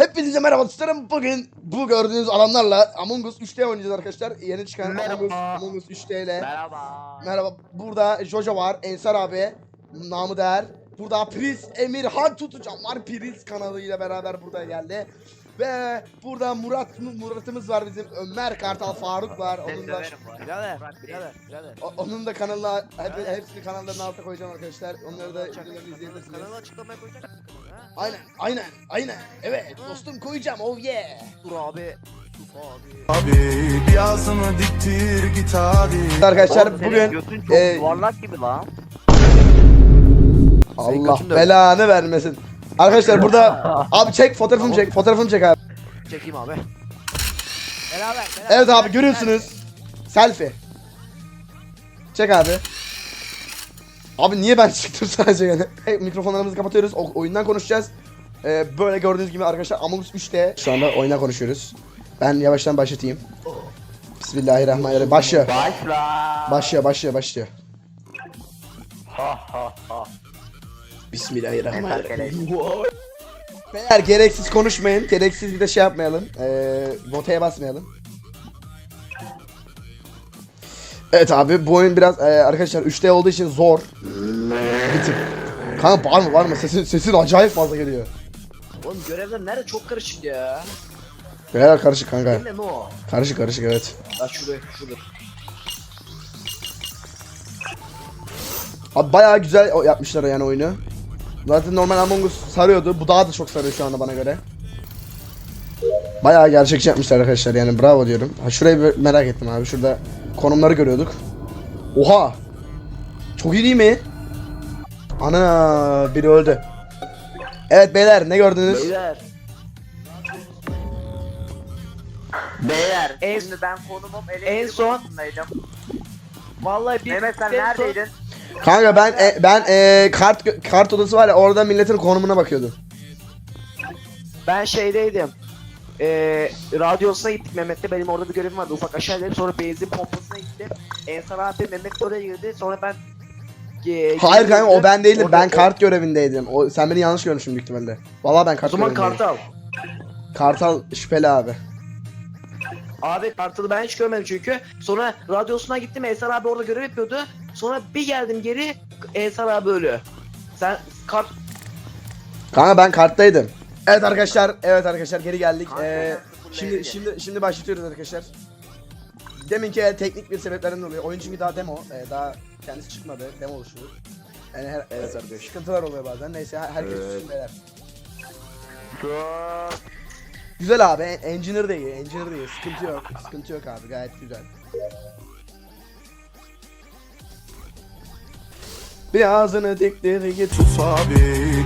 Hepinize merhaba dostlarım. Bugün bu gördüğünüz alanlarla Among Us 3D oynayacağız arkadaşlar. Yeni çıkan Among Us, Merhaba. Among Us 3D ile. Merhaba. Merhaba. Burada Jojo var, Ensar abi, namı değer. Burada Prince Emir Han Tutucan var. Prince kanalıyla beraber burada geldi. Ve burada Murat Murat'ımız var bizim. Ömer Kartal Faruk var. Onun da Birader, birader, birader. o- onun da kanalına hep, hepsini kanallarının altına koyacağım arkadaşlar. Onları da videolarını izleyebilirsiniz. Kanalı açıklamaya koyacak mısın kanalı, ha? Aynen, aynen, aynen. Evet, dostum koyacağım. Oh yeah. Dur abi. Dur abi. Abi bir ağzını diktir git hadi Arkadaşlar Oğlum senin bugün götün çok e, yuvarlak gibi lan. Allah götün de- belanı vermesin. Arkadaşlar burada abi çek fotoğrafını çek fotoğrafını çek abi. Çekeyim abi. Beraber, beraber. Evet abi görüyorsunuz. Selfie. Çek abi. Abi niye ben çıktım sadece yani? Hey, mikrofonlarımızı kapatıyoruz. O, oyundan konuşacağız. Ee, böyle gördüğünüz gibi arkadaşlar Among Us 3'te şu anda oyuna konuşuyoruz. Ben yavaştan başlatayım. Bismillahirrahmanirrahim. Başlıyor. Başla. Başlıyor, başlıyor, başlıyor. Ha ha ha. Bismillahirrahmanirrahim. Beyler gereksiz konuşmayın. Gereksiz bir de şey yapmayalım. Ee, votaya basmayalım. Evet abi bu oyun biraz e, arkadaşlar 3D olduğu için zor. Bir tık. Kanka var mı var mı? Sesin, sesin acayip fazla geliyor. Oğlum görevler nerede çok karışık ya. Beyler karışık kanka. Değil mi o? Karışık karışık evet. Ha şurada, şurada. Abi bayağı güzel o- yapmışlar yani oyunu. Zaten normal Among Us sarıyordu. Bu daha da çok sarıyor şu anda bana göre. Bayağı gerçekçi yapmışlar arkadaşlar yani bravo diyorum. Ha şurayı bir merak ettim abi. Şurada konumları görüyorduk. Oha! Çok iyi değil mi? Ana biri öldü. Evet beyler ne gördünüz? Beyler. Beyler En- şimdi ben konumum elektrik en son-. Vallahi bir Mehmet sen en son- neredeydin? Kanka ben e, ben e, kart kart odası var ya orada milletin konumuna bakıyordum. Ben şeydeydim. Ee, radyosuna gittik Mehmet'le benim orada bir görevim vardı ufak aşağıdaydım sonra benzin pompasına gittim Ensar abi Mehmet de oraya girdi sonra ben e, Hayır kanka o ben değildim. Orada- Ben kart görevindeydim. O sen beni yanlış görmüşsün büyük ihtimalle. Vallahi ben o kart zaman görevindeydim. kartal Kartal şüpheli abi. Abi kartalı ben hiç görmedim çünkü sonra radyosuna gittim Ensar abi orada görev yapıyordu sonra bir geldim geri Ensar abi ölü sen kart Kanka ben karttaydım. Evet arkadaşlar, evet arkadaşlar geri geldik. Kanka Ee, şimdi şimdi şimdi başlatıyoruz arkadaşlar. Deminki e, teknik bir sebeplerden dolayı oyun çünkü daha demo, e, daha kendisi çıkmadı, demo oluşuyor. Yani her, Evet e, arkadaşlar. sıkıntılar oluyor bazen. Neyse her- herkes Evet. beyler. Dur. Güzel abi, en- engineer de iyi, engineer de iyi. Sıkıntı yok, sıkıntı yok abi, gayet güzel. Bir ağzını diktir git Sus abi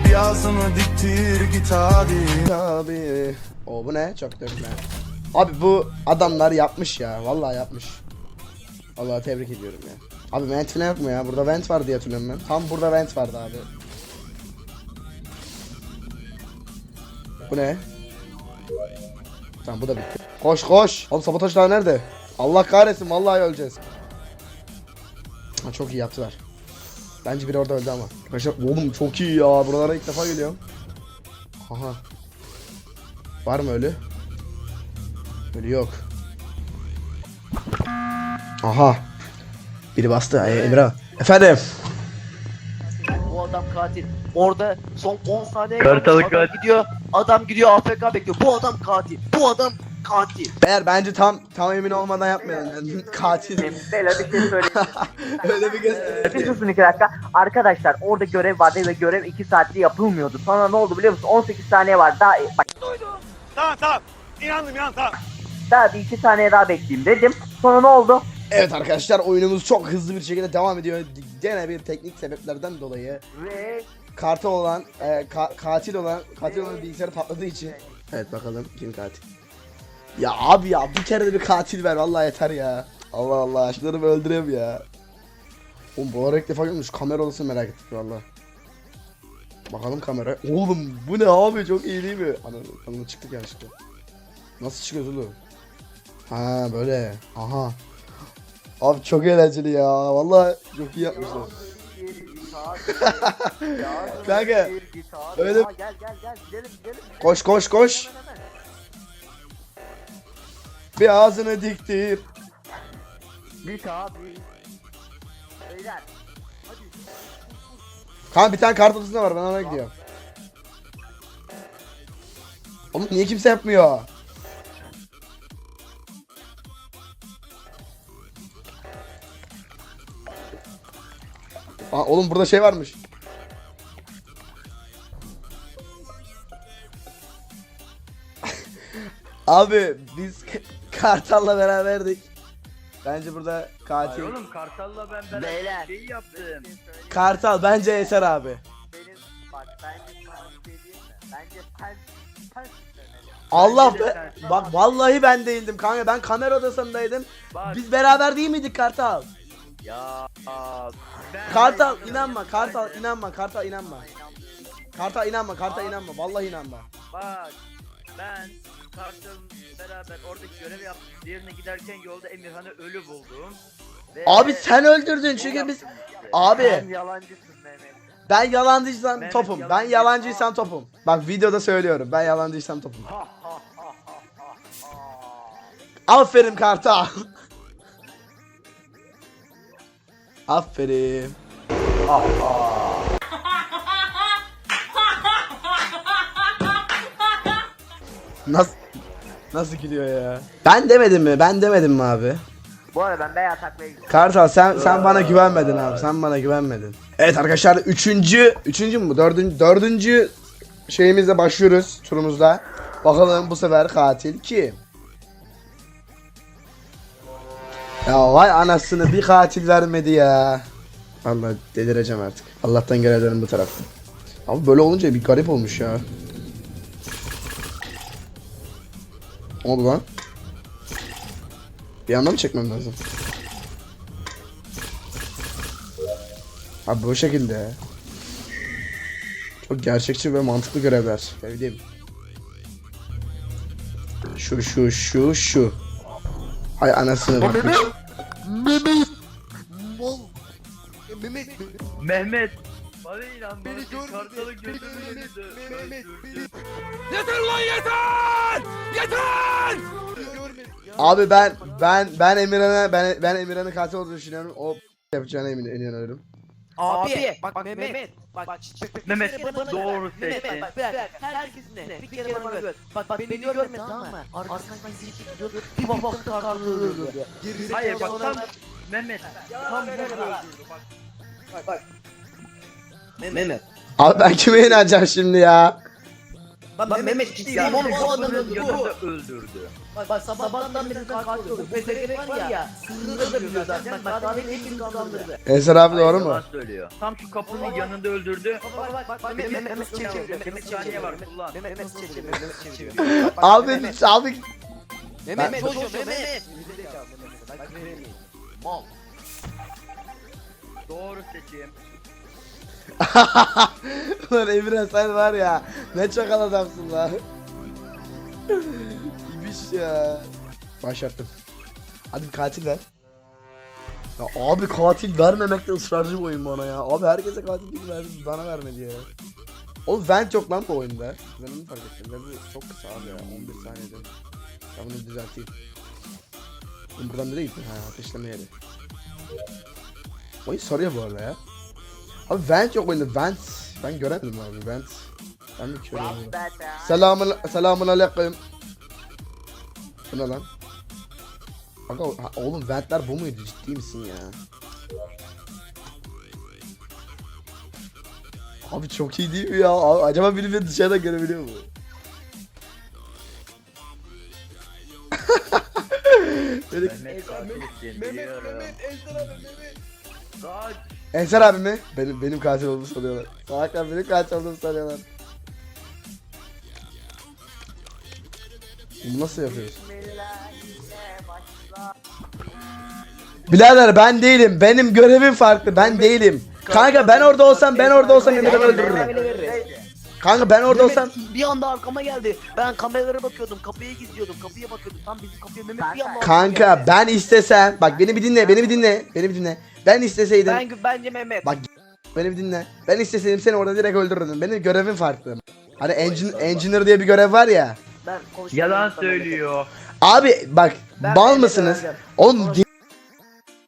bir ağzını diktir git hadi abi. O bu ne? Çok dökme. Abi bu adamlar yapmış ya. Vallahi yapmış. Vallahi tebrik ediyorum ya. Abi vent falan yok mu ya? Burada vent var diye hatırlıyorum ben. Tam burada vent vardı abi. Bu ne? Tamam bu da bitti. Koş koş. Oğlum sabotaj daha nerede? Allah kahretsin vallahi öleceğiz. Ha, çok iyi yaptılar. Bence biri orada öldü ama. Arkadaşlar oğlum çok iyi ya. Buralara ilk defa geliyorum. Aha. Var mı ölü? Ölü yok. Aha. Biri bastı. Ee, Emre. Efendim. bu adam katil orada son 10 saniye Kartalı adam katil. gidiyor adam gidiyor AFK bekliyor bu adam katil bu adam katil Beyler bence tam tam emin olmadan yapmayalım. Yani katil. Beyler bir şey söyleyeyim. Öyle bir bir göster. susun iki dakika. Arkadaşlar orada görev vardı ve görev 2 saatte yapılmıyordu. Sonra ne oldu biliyor musun? 18 saniye var. Daha bak. Tamam tamam. İnandım inandım tamam. Daha bir 2 saniye daha bekleyeyim dedim. Sonra ne oldu? Evet arkadaşlar oyunumuz çok hızlı bir şekilde devam ediyor. Gene bir teknik sebeplerden dolayı Ve kartı olan, e, ka- katil olan, katil olan bilgisayarı patladığı için. Evet bakalım kim katil. Ya abi ya bir kere de bir katil ver vallahi yeter ya. Allah Allah şunları bir öldüreyim ya. Oğlum bu ara ilk defa görmüş kamera odasını merak ettik valla. Bakalım kamera. Oğlum bu ne abi çok iyi değil mi? Ana çıktık yanlışlıkla. Nasıl çıkıyoruz oğlum? Ha böyle. Aha. Abi çok eğlenceli ya. Vallahi çok iyi yapmışlar. Kanka, öyle- gel gel gel gidelim gidelim. Koş koş koş. Bir ağzını diktir. Git abi. Beyler. Hadi. Kanka bir tane kart odasında var ben ona gidiyorum. Oğlum niye kimse yapmıyor? Aa, oğlum burada şey varmış. Abi biz Kartal'la beraberdik. Bence burada katil. Oğlum Kartal'la ben beraber Beyler. şey yaptım. Kartal bence Eser abi. Benim bak bence sana bir şey diyeyim mi? Bence söylemeli. Allah be. Bak vallahi ben değildim kanka. Ben kamera odasındaydım. Bak Biz beraber değil miydik Kartal? ya ben Kartal inanma. Kartal inanma. Kartal inanma. Kartal inanma. Kartal inanma. Vallahi inanma. Bak ben Kartal'ın beraber oradaki görev yaptık. Diğerine giderken yolda Emirhan'ı ölü buldum. Ve Abi sen öldürdün çünkü biz işte. Sen abi yalancısın Mehmet. ben yalancıysam Mehmet topum. Ben yalancı. yalancıysam topum. Bak videoda söylüyorum. Ben yalancıysam topum. Aferin Kartal. Aferin. Nasıl Nasıl gidiyor ya? Ben demedim mi? Ben demedim mi abi? Bu arada ben beyaz taklaya gidiyorum. Kartal sen sen bana güvenmedin abi. Sen bana güvenmedin. Evet arkadaşlar üçüncü üçüncü mü bu? Dördüncü dördüncü şeyimizle başlıyoruz turumuzda. Bakalım bu sefer katil kim? Ya vay anasını bir katil vermedi ya. Allah delireceğim artık. Allah'tan görevlerim bu tarafta. Ama böyle olunca bir garip olmuş ya. Ne oldu lan? Bir anda mı çekmem lazım? Abi bu şekilde. Çok gerçekçi ve mantıklı görevler. Sevdiğim. Şu şu şu şu. Hay anasını bak. Mehmet bana inan bana Kartal'ın gözünün önünde öldürdü. Abi ben ben ben Emirhan'a ben ben Emirhan'ın katil olduğunu düşünüyorum. O yapacağına emin inanıyorum. Abi, bak, Mehmet, bak, bak, Mehmet, kere bana doğru. Mehmet, bak, bak, herkes ne? Bir kere bana gör. Bak, bak, beni görmedi tamam mı? Arkasından gizli gidiyor. Bir baktım kartallığı öldürdü. Hayır bak tam Mehmet tam burada öldürdü bak. Mehmet. Abi ben kime inanacağım şimdi ya? Bak, Mehmet ciddi değil oğlum bu adamın bu. yanında öldürdü. Bak, bak sabahtan beri katil oldu. Pezevenk var ya. Sırrını da biliyor zaten. Bak, daha benim hepsini kandırdı. Eser abi doğru mu? Söylüyor. Tam şu kapının yanında öldürdü. Bak, bak, bak, Mehmet, Mehmet, Mehmet çeviriyor. Mehmet saniye var kullan. Mehmet, Mehmet çeviriyor. Mehmet çeviriyor. Bak, Abi Mehmet. abi Mehmet, çocuğum, Mehmet. Bak. Mal. Doğru seçim. Lan Emre sen var ya ne çakal adamsın lan. İbiş ya. Başlattım. Hadi katil ver. Ya abi katil vermemekte ısrarcı bu oyun bana ya. Abi herkese katil değil verdi bana vermedi ya. Oğlum vent yok lan bu oyunda. Ben onu fark ettim. Vent çok kısa abi ya 11 saniyede. Ben bunu düzelteyim. Oğlum buradan nereye gittin? Ha ateşleme yeri. Oyun soruyor bu arada ya. Abi vent yok oyunda vent. Ben göremedim abi vent. Ben ya? Selamun selamun aleyküm. Bu ne lan? Ha, oğlum ventler bu muydu ciddi misin ya? Abi çok iyi değil mi ya? Abi, acaba biri beni dışarıda görebiliyor mu? Mehmet katilsin biliyorum. Kaç. Ensar abi mi? Benim benim katil olduğumu sanıyorlar. Salaklar benim katil olduğumu sanıyorlar. Bunu nasıl yapıyoruz? Birader ben değilim. Benim görevim farklı. Ben değilim. Kanka ben orada olsam ben orada olsam Emirhan'ı öldürürüm. Kanka ben orada olsam bir anda arkama geldi. Ben kameralara bakıyordum. Kapıya gizliyordum. Kapıya bakıyordum. Tam bizim kapıya Mehmet bir anda Kanka ben istesem bak beni bir dinle beni bir dinle beni bir dinle. Ben isteseydim Ben bence Mehmet. Bak Beni bir dinle. Ben isteseydim seni orada direkt öldürürdüm. Benim görevim farklı. Hani engin, engineer diye bir görev var ya. Ben. Yalan sana söylüyor. Abi bak Ben bal Mehmet'e mısınız? vereceğim. Oğlum Konuş- ge-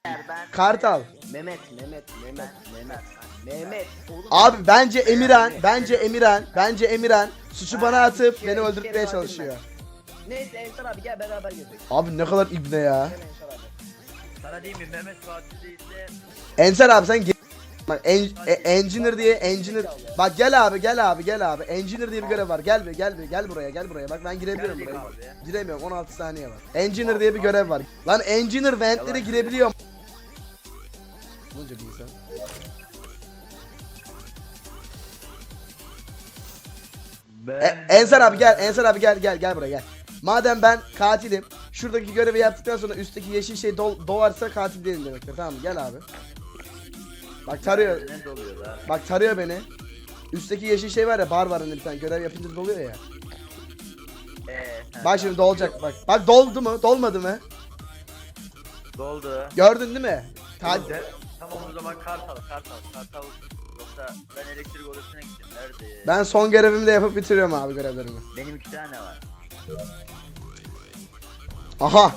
Mehmet. Ben Kartal. Mehmet, Mehmet, Mehmet, Mehmet. Mehmet. Oğlum, Abi bence Emirhan, bence Emirhan, bence Emirhan suçu bana atıp beni öldürtmeye çalışıyor. Neyse Ensar abi gel beraber gezelim. Abi ne kadar ibne ya. Gel Ensar abi. Sana diyeyim mi Mehmet Fatih değilse Ensar abi sen ge- Bak en, e- engineer diye engineer. Bak gel abi gel abi gel abi. Engineer diye bir görev var. Gel bir gel bir gel buraya gel buraya. Bak ben girebiliyorum buraya. Giremiyorum 16 saniye var. Engineer diye bir görev var. Lan Engineer ventlere girebiliyorum Bunca bir insan? E, Ensar abi gel Ensar abi gel gel gel buraya gel. Madem ben katilim Şuradaki görevi yaptıktan sonra üstteki yeşil şey dol, dolarsa katil değilim demektir. Tamam mı? Gel abi Bak tarıyor Ne doluyor lan? Bak tarıyor beni. Üstteki yeşil şey var ya bar var önünde bir tane görev yapınca doluyor ya. Eee. Bak şimdi dolacak bak. Bak doldu mu? Dolmadı mı? Doldu. Gördün değil mi? Ta-. Tamam o zaman kartal kartal kartal. Yoksa ben elektrik odasına gittim. Nerede? ben son görevimi de yapıp bitiriyorum abi görevlerimi. Benim iki tane var. Aha.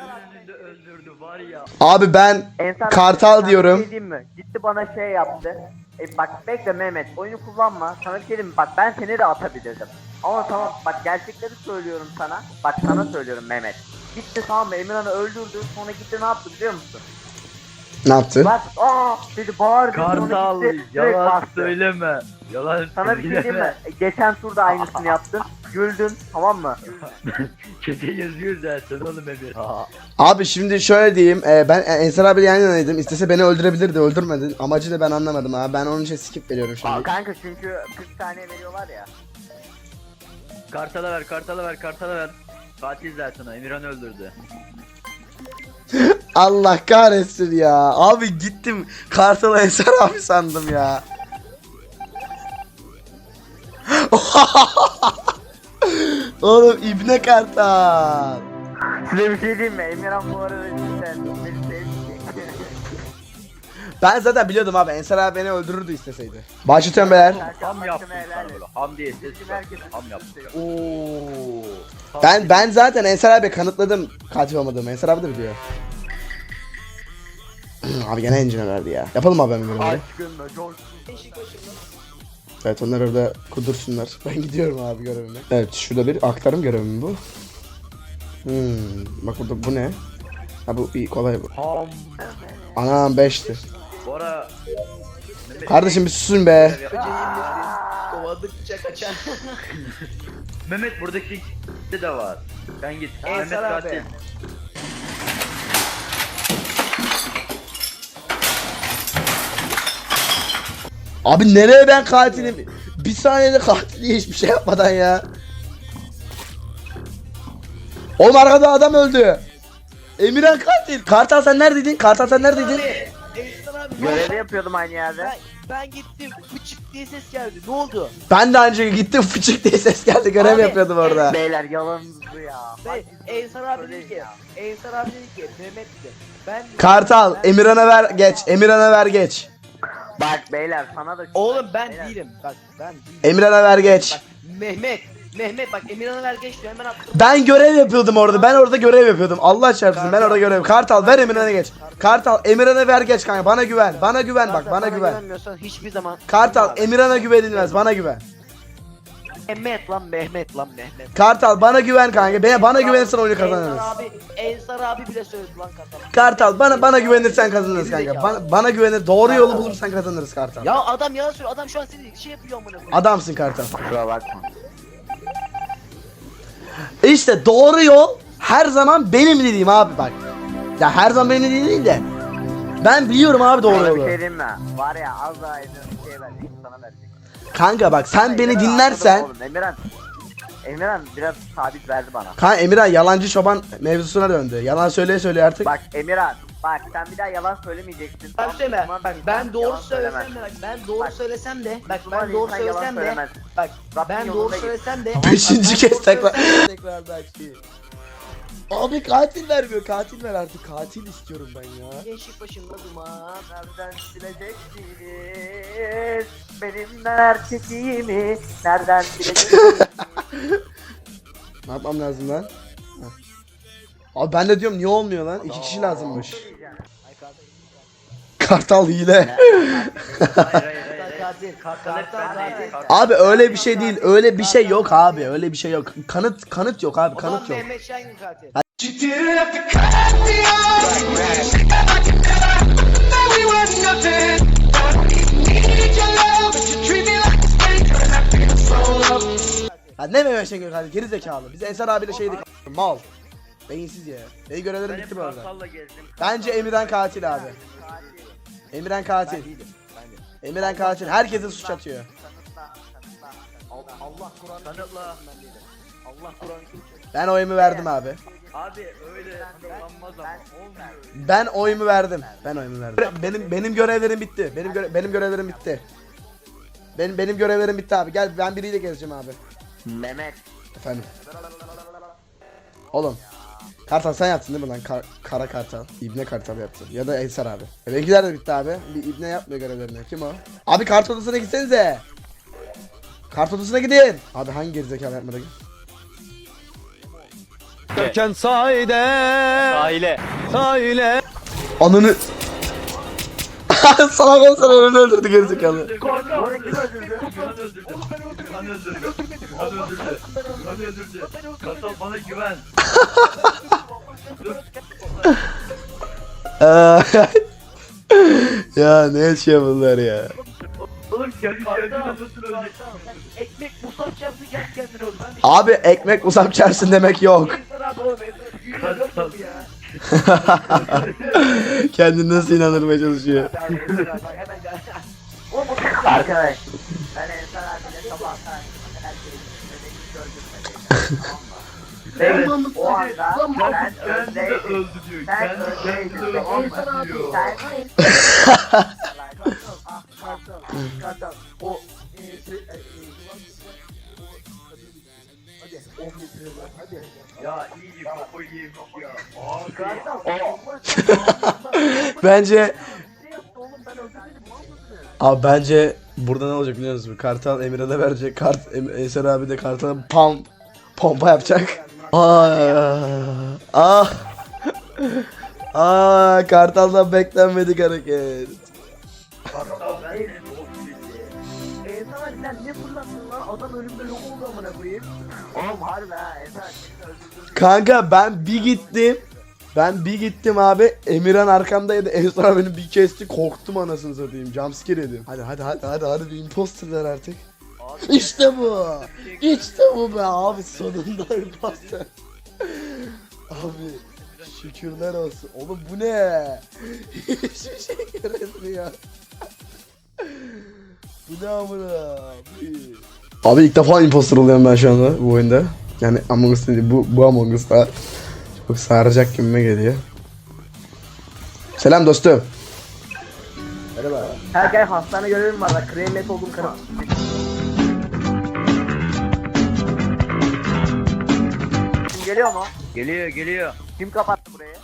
Önünde öldürdü var ya. Abi ben Ensar Kartal sana bir diyorum. Şey diyeyim mi? Gitti bana şey yaptı. E bak bekle Mehmet oyunu kullanma. Sana bir şey diyeyim mi? Bak ben seni de atabilirdim. Ama tamam bak gerçekleri söylüyorum sana. Bak sana söylüyorum Mehmet. Gitti tamam mı Emirhan'ı öldürdü. Sonra gitti ne yaptı biliyor musun? Ne yaptı? Bak aa dedi sonra Kartal gitti, direkt yalan bastı. söyleme. Yalan Sana bir şey diyeyim mi? söyleme. E, Geçen turda aynısını yaptın. Güldün tamam mı? Çete yazıyor zaten oğlum Emir. Abi şimdi şöyle diyeyim. e, ben Ensar abi yan yanaydım. İstese beni öldürebilirdi. Öldürmedi. Amacı da ben anlamadım abi. Ben onun için skip veriyorum şimdi. Kanka çünkü 40 saniye veriyorlar ya. Kartala ver kartala ver kartala ver. Katil zaten o Emirhan öldürdü. Allah kahretsin ya. Abi gittim Kartal Ensar abi sandım ya. Oğlum İbne Kartal. Size bir şey diyeyim mi? Emirhan bu arada cidden beni. Ben zaten biliyordum abi Ensar abi beni öldürürdü isteseydi. Başlatıyorum beyler. Ham yaptın et. böyle. Ham diye ses çıkar. Ham yaptın. Ooo. Ben ben zaten Ensar abi kanıtladım katil olmadığımı. Ensar abi de biliyor. Abi gene engine verdi ya. Yapalım abi hemen coşkun. Evet onlar orada kudursunlar. Ben gidiyorum abi görevime. Evet şurada bir aktarım görevi mi bu? Hmm, bak burada bu ne? Ha bu iyi kolay bu. Ham. Anam 5'ti. Bu ara... Mehmet- Kardeşim bir susun be. Kovadıkça kaçan. Mehmet buradaki de var. Sen git. Mehmet abi. katil. Abi nereye ben katilim? Bir saniyede katil diye hiçbir şey yapmadan ya. Oğlum arkada adam öldü. Emirhan katil. Kartal sen neredeydin? Kartal sen neredeydin? Abi. Görevi yapıyordum aynı yerde. Ben, ben gittim. Bıçık diye ses geldi. Ne oldu? Ben de önce gittim fıçık diye ses geldi görev Abi, yapıyordum orada. Beyler yalanınızı ya. Ve Ensar abi dedi ki. Ensar abi dedi ki. Mehmet dedi. Ben Kartal Emirhan'a ver geç. Emirhan'a ver geç. Bak beyler sana da Oğlum ben Beyler, değilim. Bak ben değilim. Emirhan'a ver geç. Bak Mehmet. Mehmet bak Emirhan'a ver geç diyor hemen attım. Ben görev yapıyordum orada. Ben orada görev yapıyordum. Allah çarpsın ben orada görev. Kartal ver Emirhan'a geç. Kartal Emirhan'a ver geç kanka. Bana güven. Bana güven bak bana güven. güvenmiyorsan hiçbir zaman. Kartal. Emirhan'a güvenilmez. Bana güven. Mehmet lan Mehmet lan Mehmet. Kartal bana güven kanka. Bana, bana güvenirsen oyunu kazanırız. Ensar abi, Ensar abi bile söyledi lan Kartal. Kartal bana bana güvenirsen kazanırız kanka. Bana, bana güvenir. Doğru yolu bulursan kazanırız Kartal. Ya adam yalan söylüyor. Adam şu an seni şey yapıyor amına koyayım. Adamsın Kartal. Kusura bakma. İşte doğru yol her zaman benim dediğim abi bak. Ya her zaman benim dediğim değil de. Ben biliyorum abi doğru Sana bir yolu. şey diyeyim mi? Var ya az daha bir şey verecek sana verecek. Kanka bak sen beni Emirhan'ı dinlersen. oğlum, Emirhan. Emirhan biraz sabit verdi bana. Kanka Emirhan yalancı çoban mevzusuna döndü. Yalan söyleye söyleye artık. Bak Emirhan bak sen bir daha yalan söylemeyeceksin. Ben söyleme. Müslüman Bak ben doğru söylesem de bak ben doğru Bak, söylesem de bak ben doğru söylesem de bak ben doğru söylesem de Beşinci bak, kez tekrar. de- Tekrardan Abi katil vermiyor. Katil ver artık. Katil istiyorum ben ya. Gençlik başında duman. Nereden sileceksiniz? Benim neler çektiğimi nereden sileceksiniz? Ne yapmam lazım lan? Heh. Abi ben de diyorum niye olmuyor lan? İki kişi lazımmış. Kartal hile. Hayır hayır Kartal Abi öyle bir şey değil. Öyle bir şey yok abi. Öyle bir şey yok. Kanıt kanıt yok abi. Kanıt yok. Mehmet Şengün katil. Ha ne Mehmet Şengül hadi geri zekalı. Biz Ensar abiyle şeydik. Mal. Beyinsiz ya. Benim görevlerim bitti bu arada. Bence Emirhan katil abi. Emirhan katil. Emirhan katil. Herkese suç atıyor. Allah Kur'an Kanıtla. Allah Kur'an Ben oyumu verdim abi. Abi öyle kanıtlanmaz ama olmuyor. Ben oyumu verdim. Ben oyumu verdim. Benim benim görevlerim bitti. Benim göre- benim görevlerim bitti. Benim benim görevlerim bitti abi. Gel ben biriyle gezeceğim abi. Mehmet. Efendim. Oğlum. Kartal sen yaptın değil mi lan? Kar- kara Kartal. İbne Kartal yaptı. Ya da Ensar abi. E benimkiler de bitti abi. Bir İbne yapmıyor görevlerini. Kim o? Abi kart odasına gitsenize. Kart odasına gidin. Abi hangi gerizekalı yapmadı? Derken sahile Aile. Sahile Ananı... Salak olsan önünü öldürdü gerizekalı. Bana güven. Aa, ya ne yaşıyor bunlar ya? Oğlum kendi kendine nasıl ölecek? Ekmek musaf çarptı gel kendine oğlum. Ben bir Abi ekmek uzak çarşın demek yok. şey. Kendini nasıl inandırmaya çalışıyor. Arkadaş. Evet. O anda ben Kendini de öndeydim. öldü diyor. Sen Kendi kendini öndeydin. öldü diyor. Sen Kartal. Kartal. O e, şey, e, e, Hadi. Of getiriyorlar. Hadi. Ya iyi kafayı yemiş ya. Abi. Kartal. Bence Abi bence burada ne olacak biliyor musun? Kartal Emirhan'a verecek. Kart Em- Eser abi de Kartal'a pam pompa yapacak. Aa, ah. Aa, Kartal'dan beklenmedik hareket. Kartal ben seni dost Ensar abi sen ne fırlattın lan? Adam ölümde yok oldu amına koyayım. Oğlum harbi ha Ensar seni öldürdüm. Kanka ben bir gittim. Ben bir gittim abi. Emirhan arkamdaydı. Eser abinin bir kesti. Korktum anasını satayım. Jumpscare yedim. Hadi hadi hadi hadi hadi bir imposter ver artık. İşte bu. İşte bu be abi sonunda imposter. Abi şükürler olsun. Oğlum bu ne? Hiçbir şey göremiyor. bu ne amına? Abi ilk defa imposter oluyorum ben şu anda bu oyunda. Yani Among Us değil bu, bu Among Us'ta. Çok saracak gibime geliyor. Selam dostum. Merhaba. Her gel hastane görevim var. Bak krem net oldum geliyor mu? Geliyor geliyor. Kim kapattı burayı?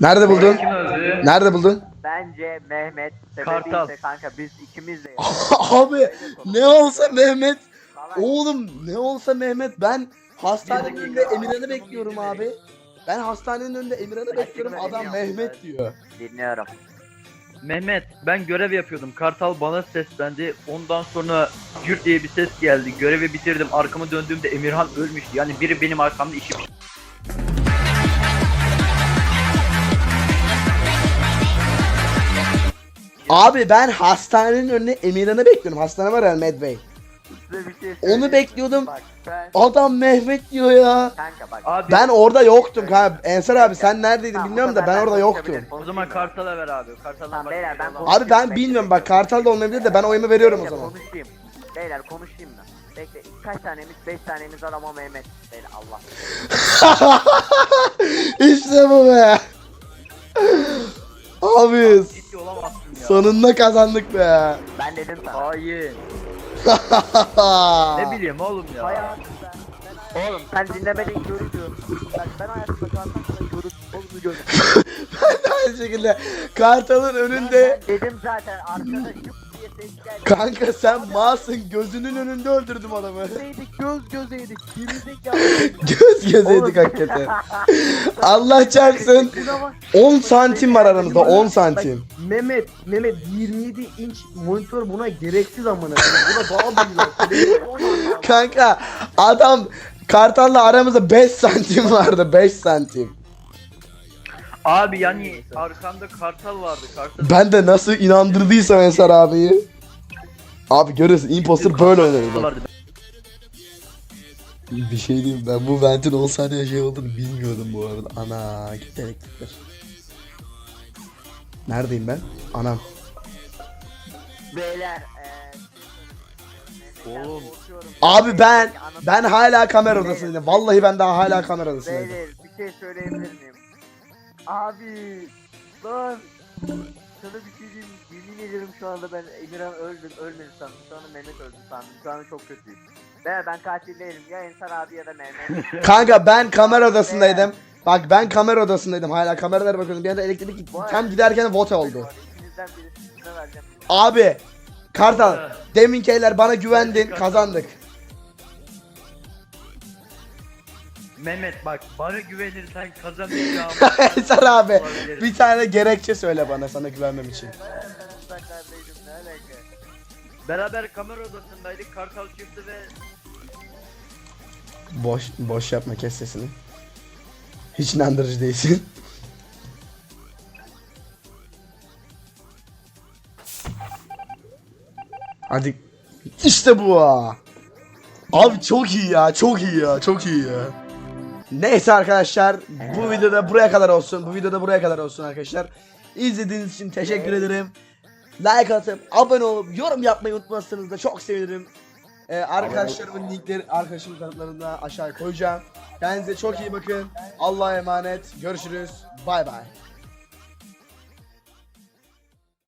Nerede buldun? Kim öldü? Nerede buldun? Bence Mehmet. Sebebi Kartal. ise kanka biz ikimiz de. Abi ne olsa Mehmet. Oğlum ne olsa Mehmet ben hastanenin önünde Emirhan'ı bekliyorum abi. Ben hastanenin önünde Emirhan'ı bekliyorum adam Mehmet diyor. Dinliyorum. Mehmet ben görev yapıyordum. Kartal bana seslendi. Ondan sonra gür diye bir ses geldi. Görevi bitirdim. Arkamı döndüğümde Emirhan ölmüştü. Yani biri benim arkamda işi Abi ben hastanenin önünde Emirhan'ı bekliyorum. Hastane var ya Medway. Size bir şey Onu söyleyeyim. bekliyordum. Bak ben Adam Mehmet diyor ya. kanka bak. Abi Ben orada yoktum kanka. Ensar abi sen neredeydin Tamam, bilmiyorum da zaman ben orada yoktum. konuşabilirim, o zaman Kartal'a ver abi. Kartal'a Tamam, bak. beyler, ben Abi ben bilmiyorum bak Kartal da olmayabilir de ben oyumu veriyorum o zaman. Konuşayım. Beyler konuşayım mı? Bekle kaç tanemiz? 5 tanemiz var ama Mehmet. Beyler Allah. işte bu be. Abi Ciddi olamazsın ya. sonunda kazandık be. Ben dedim sana. Hayır. Ne bileyim oğlum ya. Ben. ben Oğlum sen dinlemedin görüyorsun. Bak ben hayatımda kartal sana görüp oğlunu gördüm. Aynı şekilde Kartal'ın önünde Ben dedim zaten arkada Kanka sen malsın gözünün önünde öldürdüm adamı. Gözeydik göz gözeydik. Göz gözeydik hakikaten. Allah çarpsın. Buna bak. 10 santim var aranızda 10 santim. Mehmet, Mehmet 27 inç monitör buna gereksiz amına. Buna büyük. Kanka adam Kartal'la aramızda 5 santim vardı 5 santim. Abi yani arkanda kartal vardı. Kartal Ben de nasıl inandırdıysam Ensar abiyi. Abi görüyorsun imposter böyle vardı. Bir şey diyeyim ben bu ventin 10 saniye şey olduğunu bilmiyordum bu arada. Ana gitti elektrikler. Neredeyim ben? Anam. Beyler. eee, Oğlum. korkuyorum. Abi ben ben hala kamera odasındayım. Vallahi ben daha hala kamera odasındayım. Beyler bir şey söyleyebilir miyim? Abi lan sana bir şey diyeyim yemin ederim şu anda ben Emirhan öldüm ölmedi sandım şu anda Mehmet öldü sandım şu anda çok kötüyüm. Beyler ben katil değilim ya Ensar abi ya da Mehmet. Kanka ben kamera odasındaydım. Bak ben kamera odasındaydım. Hala kameralara bakıyordum. Bir anda elektrik gitti. Tam giderken vote oldu. İkinizden birisine vereceğim. Abi Kartal deminkeyler bana güvendin kazandık. Mehmet bak bana güvenirsen kazanacağım. Ensar abi bir tane gerekçe söyle bana sana güvenmem için. Beraber kamera odasındaydık. Kartal çıktı ve Boş boş yapma kes sesini. Hiç inandırıcı değilsin. Hadi işte bu. Abi çok iyi ya, çok iyi ya, çok iyi ya. Neyse arkadaşlar, bu videoda buraya kadar olsun. Bu videoda buraya kadar olsun arkadaşlar. İzlediğiniz için teşekkür ederim. Like atıp, abone olup, yorum yapmayı unutmazsanız da çok sevinirim. Ee, arkadaşlarımın linkleri arkadaşımın kanıtlarında aşağıya koyacağım. Kendinize çok iyi bakın. Allah'a emanet. Görüşürüz. Bay bay.